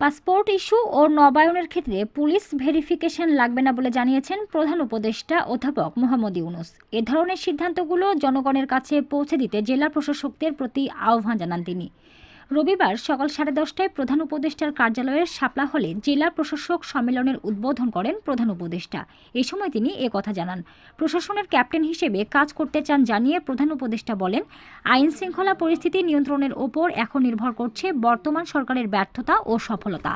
Passport issue ও নবায়নের ক্ষেত্রে police verification লাগবে না বলে জানিয়েছেন প্রধান উপদেষ্টা অধ্যাপক মোহাম্মদ ইউনুস। এ ধরনের সিদ্ধান্তগুলো জনগণের কাছে পৌঁছে দিতে জেলা প্রশাসকদের প্রতি আহ্বান জানান তিনি। রবিবার সকাল সাড়ে দশটায় প্রধান উপদেষ্টার কার্যালয়ের শাপলা হলে জেলা প্রশাসক সম্মেলনের উদ্বোধন করেন প্রধান উপদেষ্টা। এ সময় তিনি এ কথা জানান। প্রশাসনের ক্যাপ্টেন হিসেবে কাজ করতে চান জানিয়ে প্রধান উপদেষ্টা বলেন, আইন শৃঙ্খলা পরিস্থিতি নিয়ন্ত্রণের ওপর এখন নির্ভর করছে বর্তমান সরকারের ব্যর্থতা ও সফলতা।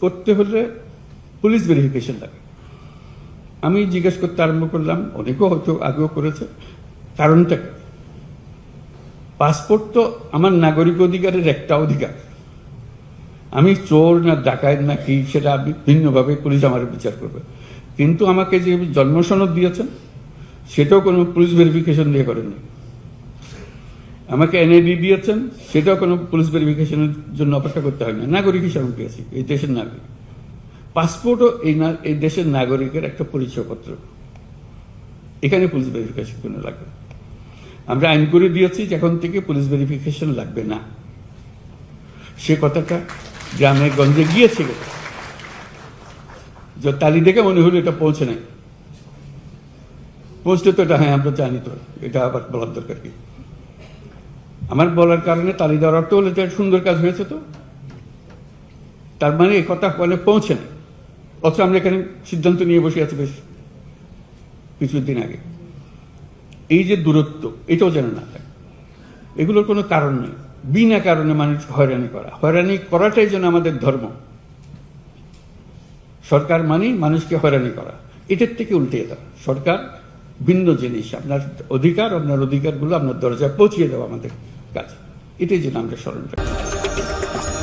করতে হলে পুলিশ ভেরিফিকেশন লাগে। আমি জিজ্ঞেস করতে আরম্ভ করলাম, অনেকেও হয়তো আগেও করেছে। কারণটা পাসপোর্ট তো আমার নাগরিক অধিকারের একটা অধিকার। আমি চোর না ডাকাত না কি, সেটা আমি ভিন্নভাবে পুলিশ আমার বিচার করবে। কিন্তু আমাকে যে জন্মসনদ দিয়েছেন, সেটাও কোনো পুলিশ ভেরিফিকেশন দিয়ে করেননি আমাকে এনআইডি দিয়েছেন, সেটাও কোনো পুলিশ ভেরিফিকেশনের জন্য অপেক্ষা করতে হয় না নাগরিক হিসাবে পেয়েছি, এই দেশের নাগরিক। পাসপোর্টও এই না- এই দেশের নাগরিকের একটা পরিচয়পত্র। এখানে পুলিশ ভেরিফিকেশন কোনো লাগবে। আমরা আইন করে দিয়েছি যে এখন থেকে পুলিশ ভেরিফিকেশন লাগবে না। সে কথাটা গ্রামে গঞ্জে গিয়েছিল। যে তালি দেখে মনে হলো এটা পৌঁছে নাই। পৌঁছতে তো এটা হ্যাঁ আমরা জানি তো, এটা আবার বলার দরকার কি? আমার বলার কারণে তালি দেওয়ার অর্থ হলো যে সুন্দর কাজ হয়েছে তো। তার মানে এই কথা মানে পৌঁছে না অথচ আমরা এখানে সিদ্ধান্ত নিয়ে বসে আছি বেশ কিছুদিন আগে। এই যে দূরত্ব, এটাও যেন না থাকে। এগুলোর কোনো কারণ নেই। বিনা কারণে মানুষ হয়রানি করা। হয়রানি করাটাই যেন আমাদের ধর্ম। সরকার মানেই মানুষকে হয়রানি করা। এটার থেকে উল্টে দেওয়া। সরকার ভিন্ন জিনিস। আপনার অধিকার, আপনার অধিকারগুলো আপনার দরজায় পৌঁছিয়ে দেওয়া আমাদের কাজ। এটাই যেন আমরা স্মরণ রাখি।